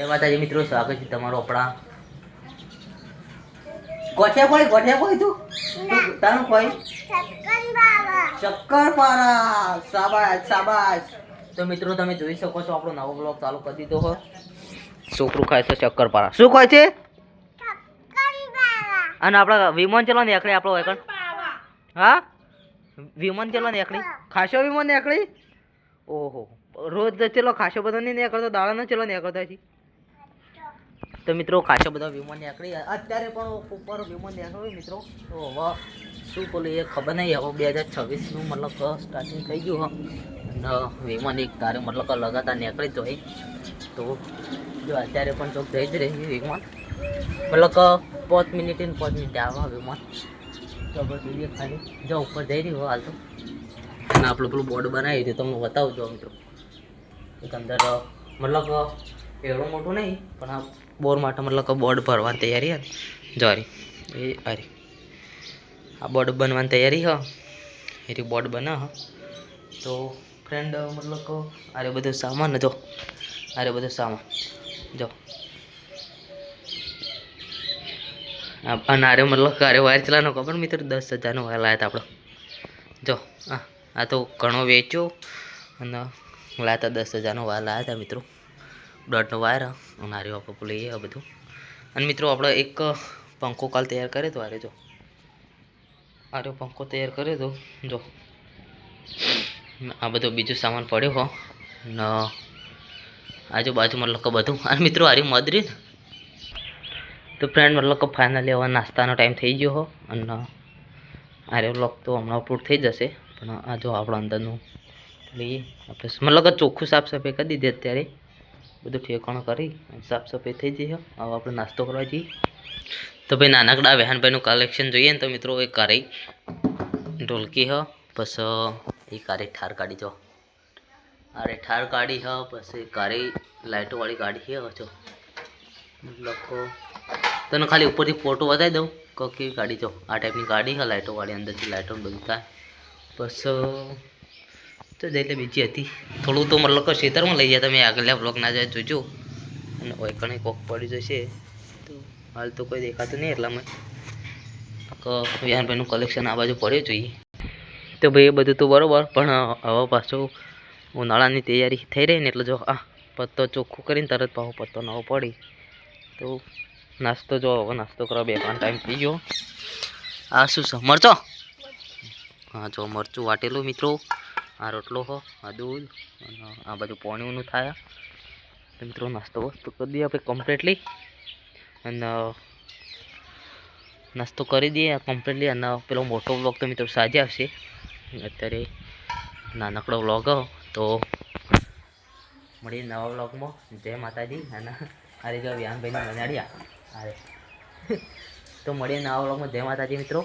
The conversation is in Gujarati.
જય માતાજી મિત્રો સ્વાગત છે તમારો આપણા. ગોઠે કોઈ ગોઠે કોઈ તું? તારું કોઈ ચક્કરપારા. સાબાશ સાબાશ તો મિત્રો તમે જોઈ શકો છો આપણો નવો બ્લોગ ચાલુ કરી દીધો હો. છોકરું ખાય છે ચક્કરપારા. શું ખાય છે? અને આપણા વિમાન ચલો ને એકડી આપણો એકણ. હા? વિમાન ચલો ને એકડી. ખાશો વિમાન ને એકડી? ઓહો. રોજ ચલો ખાસો બધો નહીં નીકળતો દાડાનો ચલો નીકળતો છે તો મિત્રો ખાસો બધો વિમાન નીકળી. અત્યારે પણ ઉપર વિમાન નીકળ્યો મિત્રો. તો હવે શું બોલું એ ખબર નહીં. હવે બે હજાર છવ્વીસનું મતલબ સ્ટાર્ટિંગ થઈ ગયું અને વિમાન એક તારે મતલબ લગાતાર નીકળી જ હોય. તો જો અત્યારે પણ ચોક જઈ જ રહી વિમાન. મતલબ પાંચ મિનિટ ને પાંચ મિનિટ આવે વિમાન. આપણે જોઈએ ખાલી. જો ઉપર જઈ રહ્યું હાલ તો. અને આપણું પેલું બોર્ડ બનાવી રહ્યું તમને બતાવું જો મિત્રો. એક અંદર મતલબ એવડું મોટું નહીં, પણ આ બોર માટે મતલબ કે બોર્ડ ભરવાની તૈયારી હતી. જોરી એ અરે આ બોર્ડ બનવાની તૈયારી હ. એરી બોર્ડ બના હ. તો ફ્રેન્ડ મતલબ કહો અરે બધું સામાન જો. અરે બધું સામાન. જો. અને અરે મતલબ આરે વાયર ચલાવવાનો ખબર મિત્રો? દસ હજારનો વાયર લાવ્યા હતા આપણે. જો, આ આ તો ઘણો વેચ્યો અને લાયા હતા દસ હજારનો વાયર લાવ્યા હતા મિત્રો. દોઢનો વાયર અને આરે વાપર લઈએ આ બધું. અને મિત્રો, આપણે એક પંખો કાલ તૈયાર કર્યો તો આરે જો. આર્યો પંખો તૈયાર કર્યો તો, જો. આ બધો બીજો સામાન પડ્યો હો. ને આજુબાજુ મતલબ કે બધું. અને મિત્રો આરી મદરી તો ફ્રેન્ડ મતલબ કે ફાઇનલી હવે નાસ્તાનો ટાઈમ થઈ ગયો હો. અને આરે લોક તો હમણાં પૂર થઈ જશે. પણ આ જો આપણો અંદરનું લઈએ. આપણે મતલબ કે ચોખ્ખું સાફ સફાઈ કરી દીધી અત્યારે. બધું ઠેકાણું કરી સાફ સફાઈ થઈ જઈ છે હવે આપણે નાસ્તો કરવા જઈએ. તો ભાઈ નાનકડા વહેનભાઈનું કલેક્શન જોઈએ ને તો મિત્રો એ કારી ઢોલકી હ પછી એ કારી ઠાર કાઢી જો. અરે ઠાર કાઢી હ પછી કારી લાઇટોવાળી ગાડી છે જો. લખો. તને ખાલી ઉપરથી ફોટો બતાવી દઉં. કે કેવી ગાડી જો. આ ટાઈપની ગાડી છે લાઇટોવાળી અંદરથી લાઇટો બધું થાય. બસ તો જઈને બીજી હતી. થોડું તો મતલબ કે ખેતરમાં લઈ જાય તમે, આગળ બ્લોક ના જાય જોજો. અને ઓયકણે કોક પડી જશે. તો હાલ તો કોઈ દેખાતું નહીં એટલામાં. વિહાનભાઈનું કલેક્શન આ બાજુ પડ્યું જોઈએ તો ભાઈ એ બધું તો બરાબર, પણ હવે પાછું ઉનાળાની તૈયારી થઈ રહી ને એટલે જો, આ પત્તો ચોખ્ખું કરીને તરત પાછો પત્તો નવો પડી. તો નાસ્તો જો, હવે નાસ્તો કરવા બે ત્રણ ટાઈમ થઈ ગયો. આ શું છે, મરચો? હા, જો મરચું વાટેલું મિત્રો. આ રોટલો હો, આ દૂધ, અને આ બાજુ પોણીનું થાય. મિત્રો, નાસ્તો વસ્તુ કરી દઈએ આપણે કમ્પ્લીટલી અને નાસ્તો કરી દઈએ કમ્પ્લીટલી અને પેલો મોટો બ્લોગ તો મિત્રો સાંજે આવશે. અત્યારે નાનકડો વ્લોગ તો મળીએ નવા વ્લોગમાં જય માતાજી. અને અરે જો વ્યામભાઈને મનાડ્યા. અરે તો મળીએ નવા વ્લોગમાં જય માતાજી મિત્રો.